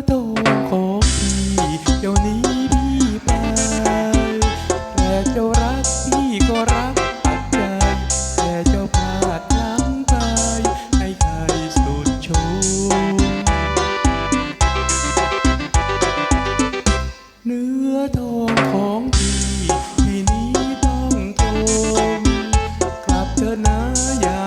ร์โทรของพี่เดี๋ยวนี้พี่ไปแต่เจ้ารักพี่ก็รักปัจจัแต่เจ้าพลาดน้ำตายให้ใครสุดชมเนื้อทองของพี่ที่นี้ต้องโทมกลับเธอนะอย่า